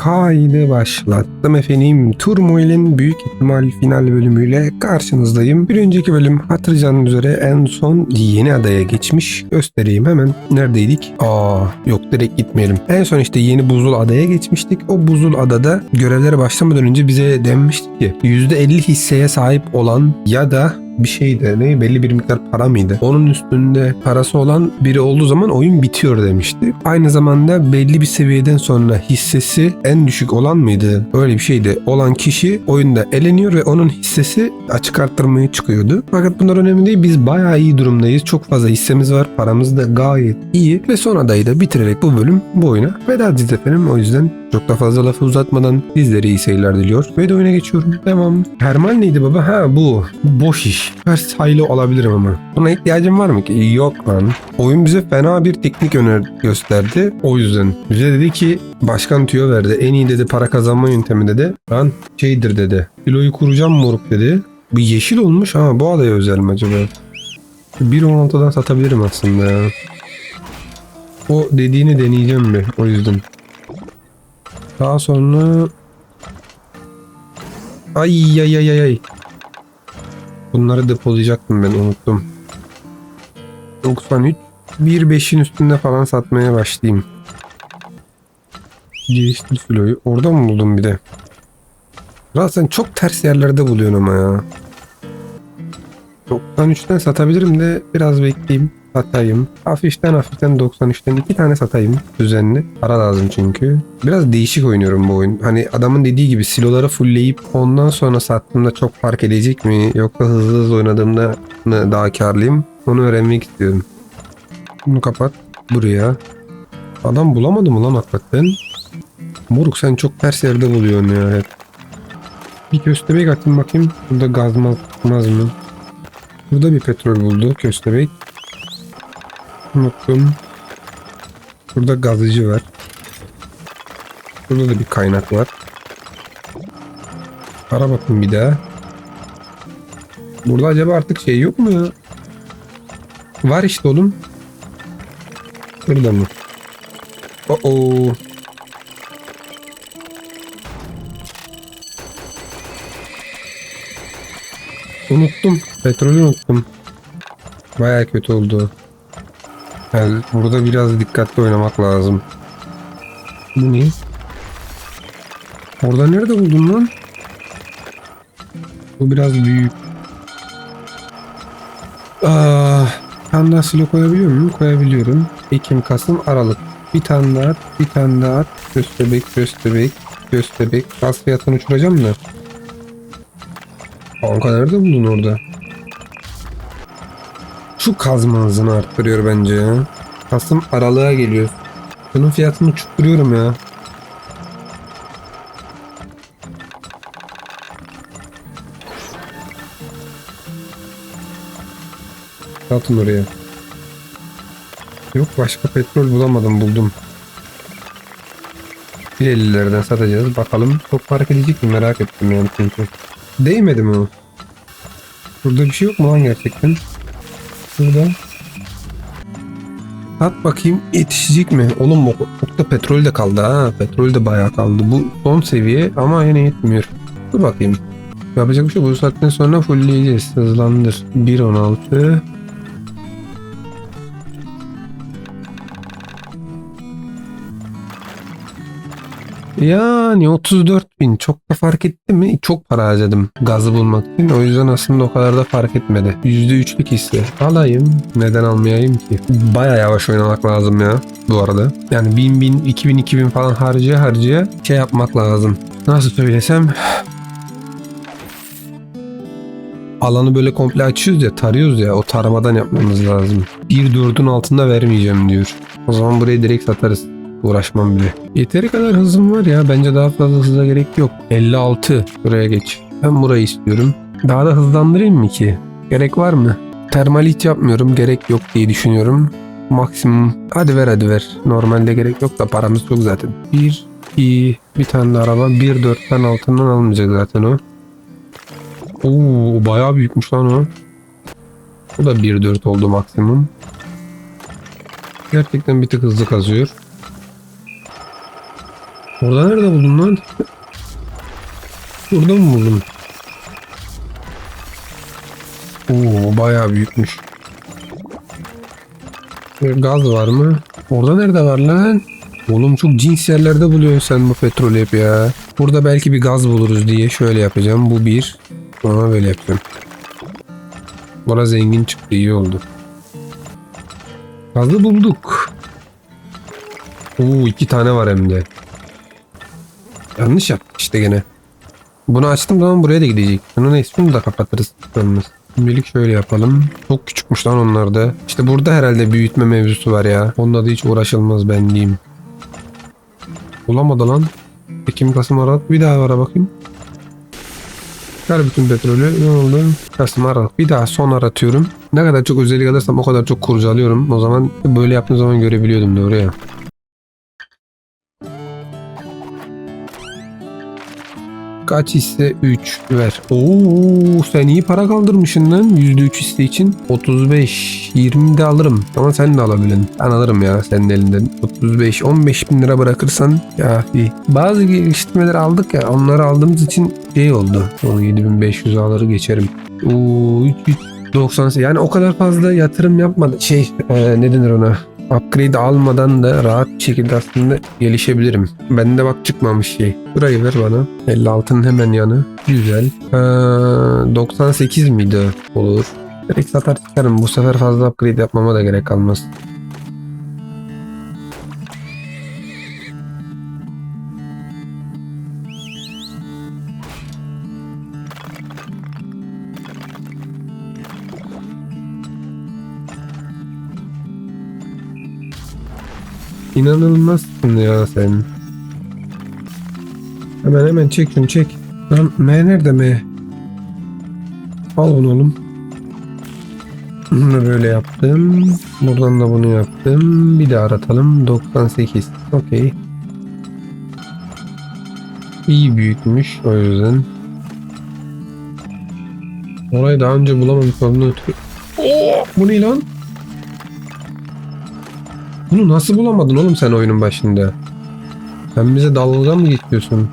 Kaydı başlattım efendim. Turmoil'in büyük ihtimal final bölümüyle karşınızdayım. Bir önceki bölüm hatırlayacağınız üzere en son yeni adaya geçmiş. Göstereyim hemen. Neredeydik? Aa yok direkt gitmeyelim. En son işte yeni buzul adaya geçmiştik. O buzul adada görevlere başlamadan önce bize denmişti ki %50 hisseye sahip olan ya da bir şeydi. Ne belli bir miktar para mıydı? Onun üstünde parası olan biri olduğu zaman oyun bitiyor demişti. Aynı zamanda belli bir seviyeden sonra hissesi en düşük olan mıydı? Öyle bir şeydi. Olan kişi oyunda eleniyor ve onun hissesi açık arttırmaya çıkıyordu. Fakat bunlar önemli değil. Biz bayağı iyi durumdayız. Çok fazla hissemiz var. Paramız da gayet iyi. Ve son adayı da bitirerek bu bölüm bu oyuna veda edeceğiz efendim. O yüzden çok da fazla lafı uzatmadan sizlere iyi seyirler diliyor. Ve de oyuna geçiyorum. Devam. Hermal neydi baba? Ha bu. Boş iş. Her sayılı olabilirim ama. Buna ihtiyacım var mı ki? Yok lan. Oyun bize fena bir teknik öner gösterdi. O yüzden. Bize dedi ki başkan tüyo verdi. En iyi dedi para kazanma yöntemi dedi. Ben şeydir dedi. Kiloyu kuracağım moruk dedi. Bu yeşil olmuş ama bu adaya özel mi acaba? 1.16'dan satabilirim aslında ya. O dediğini deneyeceğim bir o yüzden. Daha sonra Ay ay ay ay ay. Bunları depolayacaktım ben unuttum. 93 1.5'in üstünde falan satmaya başlayayım. Geliştir filoyu. Orada mı buldun bir de? Zaten çok ters yerlerde buluyorsun ama ya. 93'ten satabilirim de biraz bekleyeyim. Satayım. Hafiften hafiften 93'ten iki tane satayım düzenli. Para lazım çünkü. Biraz değişik oynuyorum bu oyun. Hani adamın dediği gibi siloları fullleyip ondan sonra sattığımda çok fark edecek mi? Yoksa hızlı hızlı oynadığımda mı daha karlıyım? Onu öğrenmek istiyorum. Bunu kapat. Buraya. Adam bulamadı mı lan hakikaten? Moruk sen çok ters yerde buluyorsun ya hep. Bir köstebek atayım bakayım. Burada gaz mı çıkmaz mı? Burada bir petrol buldu köstebek. Unuttum. Burada gazıcı var. Burada da bir kaynak var. Ara bakın bir daha. Burada acaba artık şey yok mu ya? Var işte oğlum. Burada mı? Oo. Unuttum. Petrolü unuttum. Baya kötü oldu. Yani burada biraz dikkatli oynamak lazım. Bu ne? Orada nerede buldun lan? Bu biraz büyük. Ah, bir tane daha silo koyabiliyor muyum? Koyabiliyorum. Ekim, Kasım, Aralık. Bir tane daha bir tane daha at. Köstebek, köstebek, köstebek. Gaz fiyatını uçuracağım mı? Kanka nerede buldun orada? Şu kazma hızını arttırıyor bence ya. Kasım aralığa geliyor. Bunun fiyatını uçutturuyorum ya. Atın oraya. Yok başka petrol bulamadım buldum. 1.50'lerden satacağız. Bakalım çok fark edecek mi merak ettim yani çünkü. Değmedi mi o? Burada bir şey yok mu lan gerçekten? Burada. At bakayım yetişecek mi? Oğlum çok da petrol de kaldı ha. Petrol de bayağı kaldı. Bu son seviye ama yine yetmiyor. Dur bakayım. Yapacak bir şey bu saatten sonra fullleyeceğiz. Hızlandır. 1.16 Yani 34 bin çok da fark etti mi? Çok para harcadım gazı bulmak için. O yüzden aslında o kadar da fark etmedi. %3'lük hisse. Alayım. Neden almayayım ki? Baya yavaş oynamak lazım ya bu arada. Yani 1000 bin 2000 2000 falan harcaya harcaya şey yapmak lazım. Nasıl söylesem alanı böyle komple açıyoruz ya tarıyoruz ya o taramadan yapmamız lazım. 1.4'ün altında vermeyeceğim diyor. O zaman burayı direkt satarız. Uğraşmam bile. Yeteri kadar hızım var ya. Bence daha fazla hıza gerek yok. 56. Buraya geç. Ben burayı istiyorum. Daha da hızlandırayım mı ki? Gerek var mı? Termal hiç yapmıyorum. Gerek yok diye düşünüyorum. Maksimum. Hadi ver hadi ver. Normalde gerek yok da paramız çok zaten. 1, 2, bir tane araba. 1, 4'ten altından alınmayacak zaten o. Oo bayağı büyükmüş lan o. Bu da 1, 4 oldu maksimum. Gerçekten bir tık hızlı kazıyor. Orada nerede buldun lan? Burada mı buldun? Oo bayağı büyükmüş. Bir Gaz var mı? Orada nerede var lan? Oğlum çok cins yerlerde buluyorsun sen bu petrolü hep ya. Burada belki bir gaz buluruz diye şöyle yapacağım. Bu bir. Sonra böyle yapacağım. Bora zengin çıktı iyi oldu. Gazı bulduk. Oo iki tane var hem de. Yanlış yaptık işte gene. Bunu açtım zaman buraya da gidecek. Bunu neyse bunu da kapatırız. Olmaz. Şimdilik şöyle yapalım. Çok küçükmüş lan onlar da. İşte burada herhalde büyütme mevzusu var ya. Onda da hiç uğraşılmaz ben diyeyim. Bulamadı lan. Ekim Kasım Aralık bir daha ara bakayım. Ver bütün petrolü. Ne oldu? Kasım Aralık. Bir daha son aratıyorum. Ne kadar çok özellik alırsam o kadar çok kurcalıyorum. O zaman böyle yaptığım zaman görebiliyordum doğru ya. Kaç hisse? 3 ver. Oo sen iyi para kaldırmışsın lan. %3 hisse için. 35. 20 de alırım. Ama sen de alabilin. Ben alırım ya senin elinden. 35. 15 bin lira bırakırsan ya iyi. Bazı geliştirmeleri aldık ya. Onları aldığımız için şey oldu. 17.500 alırı geçerim. Oo 3, 3, 98. Yani o kadar fazla yatırım yapmadı. Şey e, ne denir ona? Upgrade almadan da rahat şekilde aslında gelişebilirim. Bende bak çıkmamış şey. Burayı ver bana. 56'nın hemen yanı. Güzel. Ee, 98 miydi? Olur. Direkt satar çıkarım. Bu sefer fazla upgrade yapmama da gerek kalmaz. İnanılmazsın ya sen. Hemen hemen çek şunu çek. Lan M nerede M? Al onu oğlum. Bunu böyle yaptım. Buradan da bunu yaptım. Bir daha aratalım. 98. Okey. İyi büyükmüş o yüzden. Orayı daha önce bulamamış olduğunu ötürü. Bu ne lan? Bunu nasıl bulamadın oğlum sen oyunun başında? Sen bize dalga mı geçiyorsun?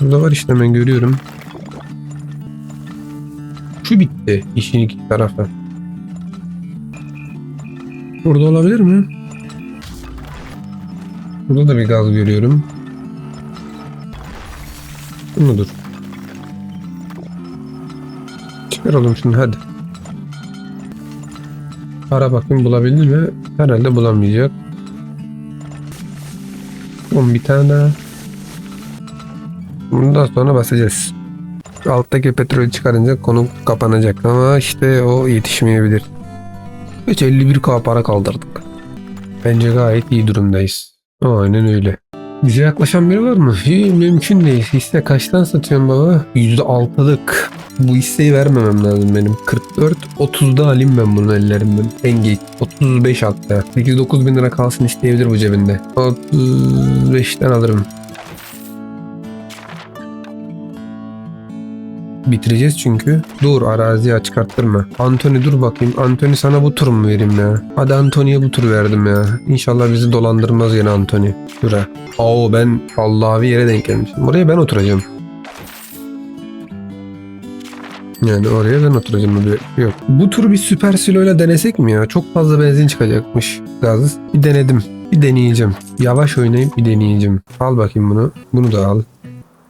Burada var işte ben görüyorum. Şu bitti işin iki tarafı. Burada olabilir mi? Burada da bir gaz görüyorum. Bu mudur? Çıkaralım şunu hadi. Ara bakayım bulabildi mi? Herhalde bulamayacak. Son bir tane daha. Bundan sonra basacağız. Alttaki petrolü çıkarınca konu kapanacak ama işte o yetişmeyebilir. Hiç 51k para kaldırdık. Bence gayet iyi durumdayız. Aynen öyle. Bize yaklaşan biri var mı? Hiç mümkün değil. Hisse kaçtan satıyorsun baba? %6'lık. Bu hisseyi vermemem lazım benim. 44 30'da alayım ben bunu ellerimden. En geç 35 hatta. 8-9 bin lira kalsın isteyebilir bu cebinde. 35'ten alırım. Bitireceğiz çünkü. Dur araziye çıkarttırma. Anthony dur bakayım. Anthony sana bu tur mu vereyim ya? Hadi Anthony'ye bu tur verdim ya. İnşallah bizi dolandırmaz yine Anthony. Şura. Oo ben Allah'a bir yere denk gelmişim. Buraya ben oturacağım. Yani oraya ben oturacağım. Bir yok. Bu tur bir süper siloyla denesek mi ya? Çok fazla benzin çıkacakmış. Gaz. Bir denedim. Bir deneyeceğim. Yavaş oynayıp bir deneyeceğim. Al bakayım bunu. Bunu da al.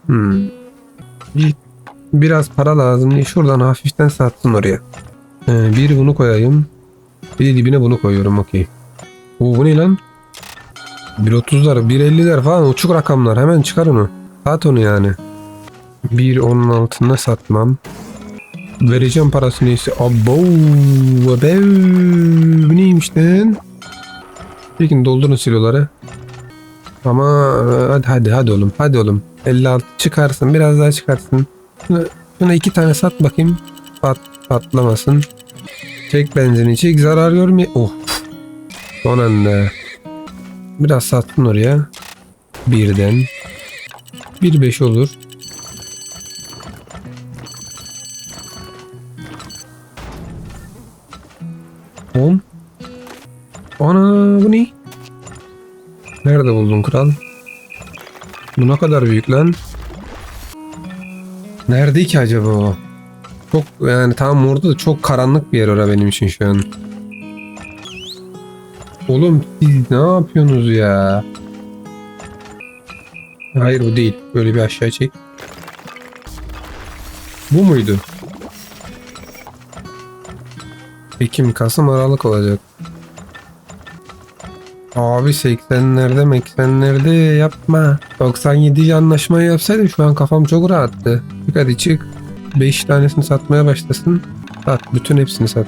Hmm. Bir, biraz para lazım diye şuradan hafiften satsın oraya. Ee, bir bunu koyayım. Bir dibine bunu koyuyorum. Okey. Oo, bu ne lan? 1.30'lar, 1.50'ler falan uçuk rakamlar. Hemen çıkar onu. Sat onu yani. 1.10'un altında satmam. Vereceğim parasını ise. Abo. Abev. Bu neymiş lan? Peki doldurun siloları. Ama hadi hadi hadi oğlum. Hadi oğlum. 56 çıkarsın. Biraz daha çıkarsın. Şuna, şuna iki tane sat bakayım. Pat, patlamasın. Çek benzini çek. Zarar görmeye. Oh. Son anda. Biraz sattın oraya. Birden. Bir beş olur. Buldun? kral? Bu ne kadar büyük lan? Nerede ki acaba o? Çok yani tamam orada da çok karanlık bir yer ora benim için şu an. Oğlum siz ne yapıyorsunuz ya? Hayır bu değil. Böyle bir aşağı çek. Bu muydu? Ekim, Kasım, Aralık olacak. Abi 80'lerde 80'lerde yapma. 97 anlaşmayı yapsaydım şu an kafam çok rahattı. Çık hadi çık. 5 tanesini satmaya başlasın. Sat. Bütün hepsini sat.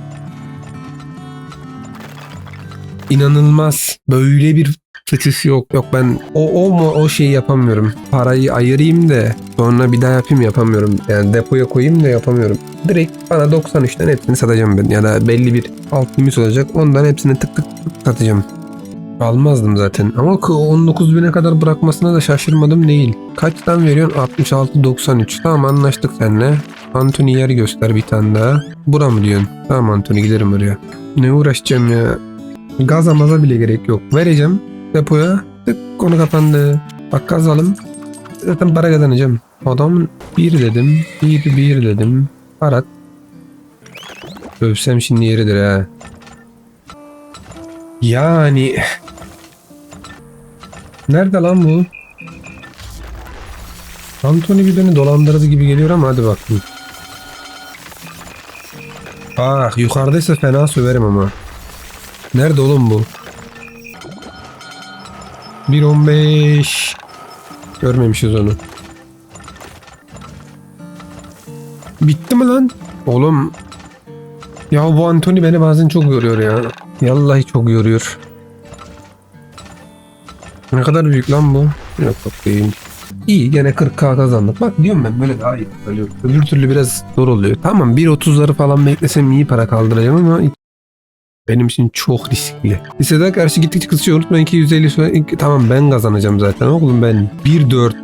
İnanılmaz. Böyle bir sıçısı yok. Yok ben o, o mu o şeyi yapamıyorum. Parayı ayırayım da sonra bir daha yapayım yapamıyorum. Yani depoya koyayım da yapamıyorum. Direkt bana 93'ten hepsini satacağım ben. Ya da belli bir alt limit olacak. Ondan hepsini tık tık tık satacağım. Almazdım zaten. Ama k- 19 bine kadar bırakmasına da şaşırmadım değil. Kaçtan veriyorsun? 66-93. Tamam anlaştık seninle. Anthony yer göster bir tane daha. Bura mı diyorsun? Tamam Anthony giderim oraya. Ne uğraşacağım ya. Gaza maza bile gerek yok. Vereceğim depoya. Tık konu kapandı. Bak gaz alım. Zaten para kazanacağım. Adamın bir dedim. Bir bir dedim. Arat. Övsem şimdi yeridir ha. Yani Nerede lan bu? Anthony beni dolandırdı gibi geliyor ama hadi bakalım. Ah yukarıdaysa fena söverim ama. Nerede oğlum bu? 1.15 Görmemişiz onu. Bitti mi lan? Oğlum ya bu Anthony beni bazen çok yoruyor ya. Vallahi çok yoruyor. Ne kadar büyük lan bu? Yok değil. İyi gene 40k kazandık. Bak diyorum ben böyle daha iyi. Böyle öbür türlü biraz zor oluyor. Tamam 1.30'ları falan beklesem iyi para kaldıracağım ama benim için çok riskli. Lisede karşı gittikçe kısıyor. Unutmayın ki 150 sonra tamam ben kazanacağım zaten oğlum ben 1.4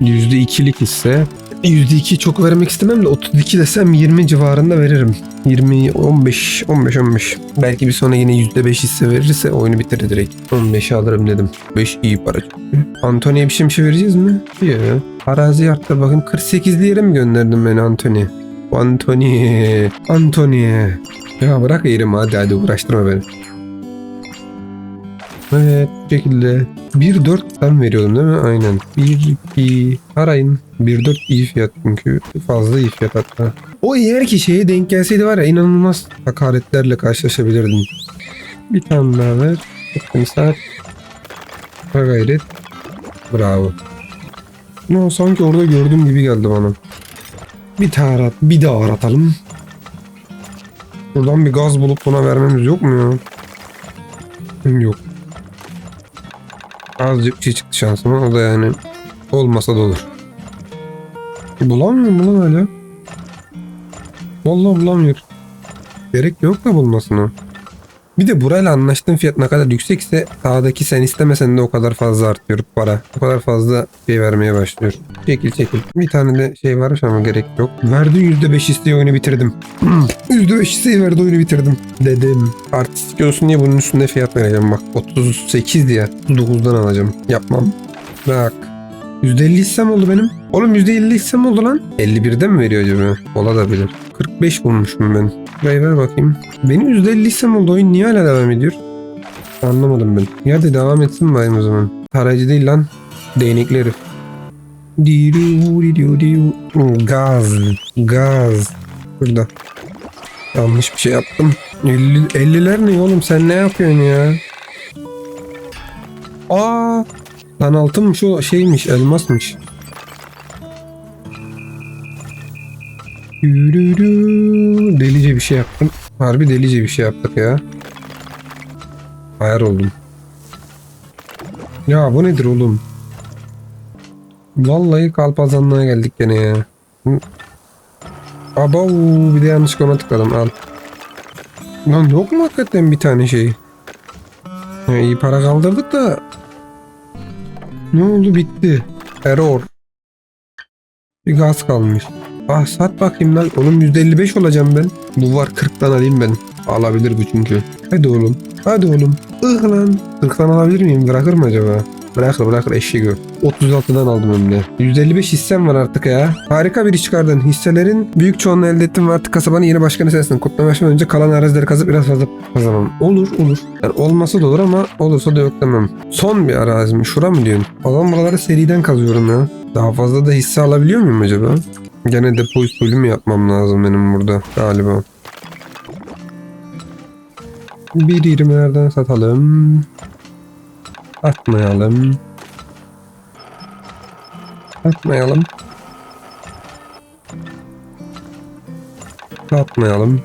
%2'lik hisse %2 çok vermek istemem de 32 desem 20 civarında veririm. 20 15 15 15. Belki bir sonra yine %5 hisse verirse oyunu bitirir direkt. 15 alırım dedim. 5 iyi para çünkü. Anthony'ye bir şey bir şey vereceğiz mi? Yok. Arazi arttır bakayım 48'li yere mi gönderdim beni Anthony? Anthony. Anthony. Ya bırak yerimi hadi hadi uğraştırma beni. Evet şekilde 1.4 ben veriyordum değil mi? Aynen. 1-2 arayın. 1.4 iyi fiyat çünkü. Fazla iyi fiyat hatta. O eğer ki şeye denk gelseydi var ya inanılmaz hakaretlerle karşılaşabilirdim. Bir tane daha ver. Bakın saat. Gayret. Bravo. No, sanki orada gördüğüm gibi geldi bana. Bir tane arat, bir daha aratalım. Buradan bir gaz bulup buna vermemiz yok mu ya? Yok. Azıcık şey çıktı şansıma. O da yani olmasa da olur. Bulamıyorum lan hala? Vallahi bulamıyor. Gerek yok da bulmasına. Bir de burayla anlaştığın fiyat ne kadar yüksekse sağdaki sen istemesen de o kadar fazla artıyor para. O kadar fazla şey vermeye başlıyor. Çekil çekil. Bir tane de şey varmış ama gerek yok. Verdiğin %5 isteği oyunu bitirdim. %5 isteği verdi oyunu bitirdim. Dedim. Artistik olsun diye bunun üstünde fiyat vereceğim bak. 38 diye. 39'dan alacağım. Yapmam. Bak. %50 hissem oldu benim. Oğlum %50 hissem oldu lan. 51'de mi veriyor acaba? Ola da bilir. 45 bulmuşum ben. Burayı ver bakayım. Benim %50 hissem oldu. Oyun niye hala devam ediyor? Anlamadım ben. Ya hadi devam etsin bayım o zaman. Tarayıcı değil lan. Değnekli herif. Gaz. Gaz. Burada. Yanlış bir şey yaptım. 50, 50'ler ne oğlum sen ne yapıyorsun ya? Aa, lan altınmış o şeymiş elmasmış. Delice bir şey yaptım. Harbi delice bir şey yaptık ya. Ayar oldum. Ya bu nedir oğlum? Vallahi kalpazanlığa geldik gene ya. Aba bir de yanlış ona tıkladım al. Lan yok mu hakikaten bir tane şey? Ya iyi para kaldırdık da. Ne oldu bitti. Error. Bir gaz kalmış. Ah sat bakayım lan. Oğlum %55 olacağım ben. Bu var 40'tan alayım ben. Alabilir bu çünkü. Hadi oğlum. Hadi oğlum. Ih lan. 40'tan alabilir miyim? Bırakır mı acaba? Bırakır bırakır eşeği gör. 36'dan aldım hem de. 155 hissem var artık ya. Harika bir iş çıkardın. Hisselerin büyük çoğunluğu elde ettim ve artık kasabanın yeni başkanı sensin. Kutlama önce kalan arazileri kazıp biraz fazla kazanmam. Olur olur. Yani olmasa da olur ama olursa da yok demem. Son bir arazi mi? Şura mı diyorsun? Zaman buraları seriden kazıyorum ya. Daha fazla da hisse alabiliyor muyum acaba? Gene depo usulü mü yapmam lazım benim burada galiba. 1.20'lerden satalım. Atmayalım. Atmayalım. Atmayalım.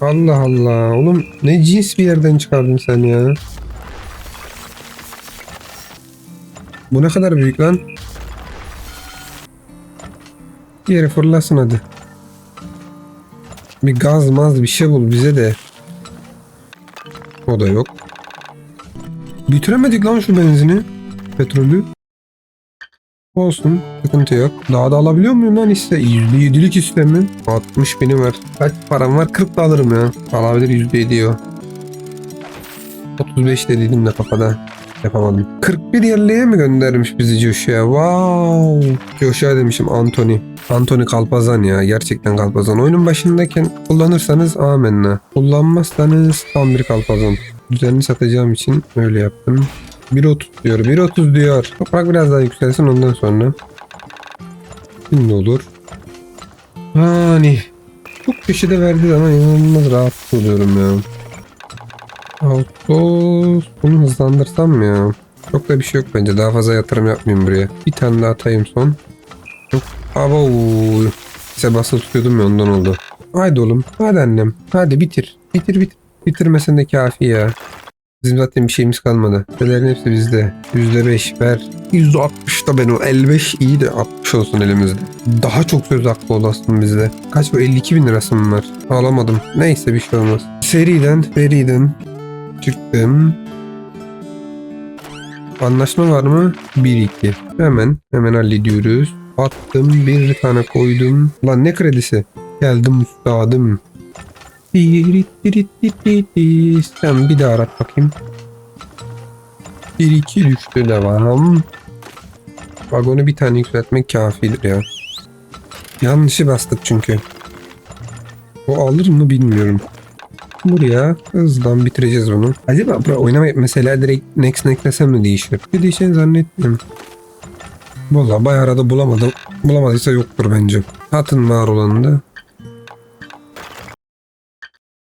Allah Allah. Oğlum ne cins bir yerden çıkardın sen ya. Bu ne kadar büyük lan. Yere fırlasın hadi. Bir gaz maz bir şey bul bize de. O da yok. Bitiremedik lan şu benzini. Petrolü. Olsun. Sıkıntı yok. Daha da alabiliyor muyum lan hisse? %7'lik hisse mi? 60 bini var. Kaç param var? 40 da alırım ya. Alabilir %7 diyor. 35 de dedim de kafada. Yapamadım. 41 yerliğe mi göndermiş bizi Joshua? Wow. Joshua demişim Anthony. Anthony Kalpazan ya. Gerçekten Kalpazan. Oyunun başındayken kullanırsanız amenna. Kullanmazsanız tam bir Kalpazan. Düzenli satacağım için öyle yaptım. 1.30 diyor. 1.30 diyor. Toprak biraz daha yükselsin ondan sonra. Şimdi olur. Hani çok köşede verdiği zaman inanılmaz rahatsız oluyorum ya. Ağustos bunu hızlandırsam mı ya? Çok da bir şey yok bence. Daha fazla yatırım yapmayayım buraya. Bir tane daha atayım son. Çok abo. İşte basılı tutuyordum ya ondan oldu. Haydi oğlum. Hadi annem. Hadi bitir. Bitir bitir. Bitirmesen de kafi ya. Bizim zaten bir şeyimiz kalmadı. Sitelerin hepsi bizde. %5 ver. %60 da ben o 55 iyi de 60 olsun elimizde. Daha çok söz hakkı olasın bizde. Kaç bu 52 bin lirası mı var? Alamadım. Neyse bir şey olmaz. Seriden seriden çıktım. Anlaşma var mı? 1-2. Hemen hemen hallediyoruz. Attım bir tane koydum. Lan ne kredisi? Geldim üstadım. Sen bir daha arat bakayım. 1-2 düştü devam. Vagonu bir tane yükseltmek kafidir ya. Yanlışı bastık çünkü. O alır mı bilmiyorum. Buraya hızdan bitireceğiz bunu. Acaba bura oynamayıp mesela direkt next eklesem mi değişir? Bir değişen zannetmiyorum. Valla bayağı arada bulamadım. Bulamadıysa yoktur bence. Atın var olanı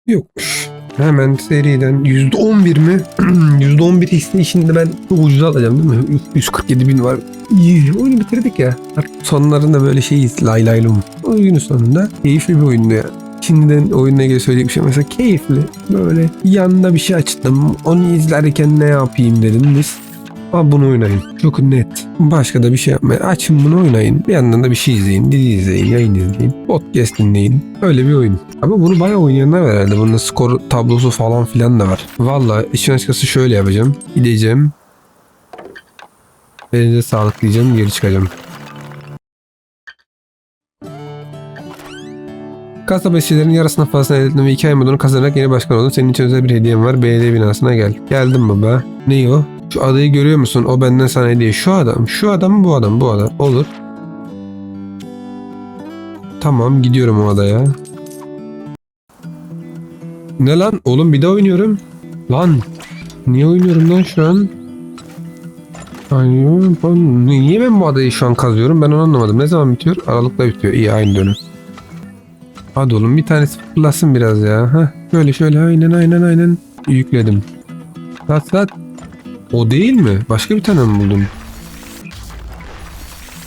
Yokmuş. Hemen seriden %11 mi? %11 hisse işinde ben çok ucuz alacağım değil mi? 147 bin var. İyi, oyunu bitirdik ya. Artık sonlarında böyle şeyiz lay laylum. Oyunun sonunda keyifli bir oyundu ya. Şimdiden oyunla ilgili söyleyecek bir şey mesela keyifli. Böyle yanında bir şey açtım. Onu izlerken ne yapayım dedim biz. Aa, bunu oynayın. Çok net. Başka da bir şey yapmayın. Açın bunu oynayın. Bir yandan da bir şey izleyin. Dizi izleyin. Yayın izleyin. Podcast dinleyin. Öyle bir oyun. Ama bunu bayağı oynayanlar var herhalde. Bunun skor tablosu falan filan da var. Valla işin açıkçası şöyle yapacağım. Gideceğim. Elinize sağlık diyeceğim. Geri çıkacağım. Kasaba işçilerin yarısına fazla ettim ve iki ay modunu kazanarak yeni başkan oldum. Senin için özel bir hediyem var. Belediye binasına gel. Geldim baba. Ne o? Şu adayı görüyor musun? O benden sana hediye. Şu adam. Şu adam mı bu adam? Bu adam. Olur. Tamam gidiyorum o adaya. Ne lan? Oğlum bir de oynuyorum. Lan. Niye oynuyorum lan şu an? Ay, niye ben bu adayı şu an kazıyorum? Ben onu anlamadım. Ne zaman bitiyor? Aralıkta bitiyor. İyi aynı dönem. Hadi oğlum bir tanesi fırlasın biraz ya. Heh, şöyle şöyle aynen aynen aynen. Yükledim. Sat sat. O değil mi? Başka bir tane mi buldum?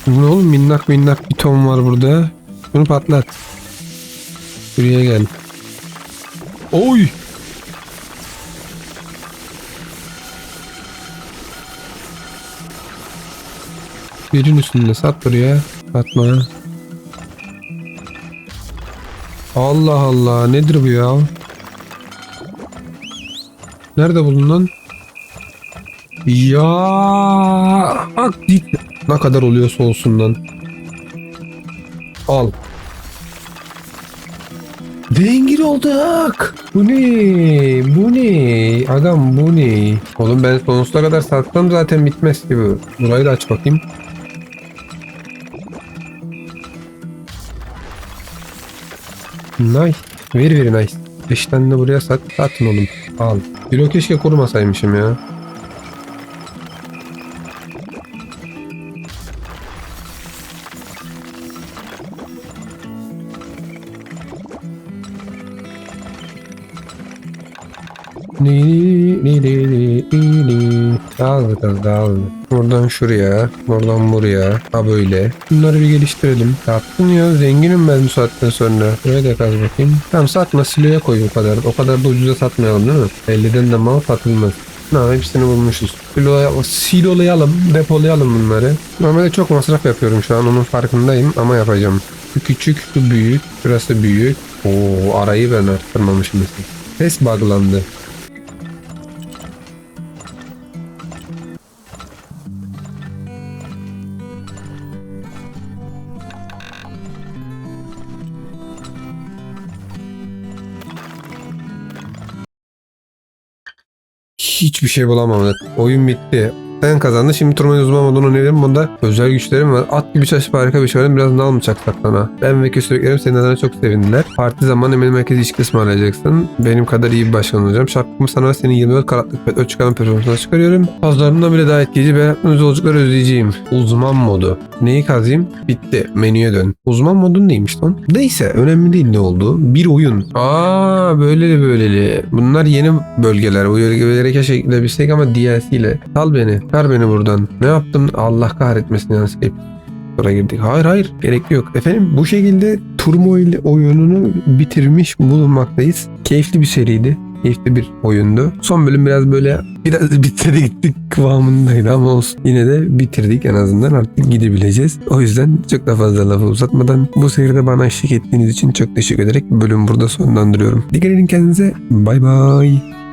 Ne oğlum minnak minnak bir ton var burada. Bunu patlat. Buraya gel. Oy! Birin üstünde sat buraya. Satma. Allah Allah nedir bu ya? Nerede buldun lan? Ya ak git. Ne kadar oluyorsa olsun lan. Al. Zengin olduk. Bu ne? Bu ne? Adam bu ne? Oğlum ben sonsuza kadar satsam zaten bitmez ki bu. Burayı da aç bakayım. Nice. Very very nice. 5 tane de buraya sat. Satın oğlum. Al. Bilo keşke kurumasaymışım ya. Ni. Dağıldı kız dağıldı. Buradan şuraya, buradan buraya. Ha böyle. Bunları bir geliştirelim. Yaptın ya zenginim ben bu saatten sonra. Buraya da kaz bakayım. Tamam satma siloya koy o kadar. O kadar da ucuza satmayalım değil mi? 50'den de mal satılmaz. Ha, hepsini bulmuşuz. Siloya, silolayalım, depolayalım bunları. Normalde çok masraf yapıyorum şu an onun farkındayım ama yapacağım. Şu küçük, şu büyük, şurası büyük. Oo arayı ben arttırmamışım. Ses buglandı. Hiçbir şey bulamadık. Oyun bitti. Sen kazandın. Şimdi turnuva uzman modunu oynayabilirim. Bunda özel güçlerim var. At gibi çalışıp harika bir şey var. Biraz nal mı çaksak sana? Ben ve köstebeklerim senin adına çok sevindiler. Parti zamanı benim merkez ilişki ısmarlayacaksın. Benim kadar iyi bir başkan olacağım. Şarkımı sana senin 24 karatlık petrol çıkaran performansına çıkarıyorum. Pazarından bile daha etkileyici ve yaptığınız yolculukları özleyeceğim. Uzman modu. Neyi kazayım? Bitti. Menüye dön. Uzman modun neymiş lan? Neyse önemli değil ne oldu. Bir oyun. Aa böyleli böyleli. Bunlar yeni bölgeler. Bu bölgelere keşke gidebilsek ama DLC ile. Sal beni. Çıkar beni buradan. Ne yaptım? Allah kahretmesin yanlışlıkla Sonra girdik. Hayır hayır gerekli yok. Efendim bu şekilde Turmoil oyununu bitirmiş bulunmaktayız. Keyifli bir seriydi. Keyifli bir oyundu. Son bölüm biraz böyle biraz bitirdi gittik kıvamındaydı ama olsun. Yine de bitirdik en azından artık gidebileceğiz. O yüzden çok da fazla lafı uzatmadan bu seride bana eşlik ettiğiniz için çok teşekkür ederek bölümü burada sonlandırıyorum. Dikkat edin kendinize. Bay bay.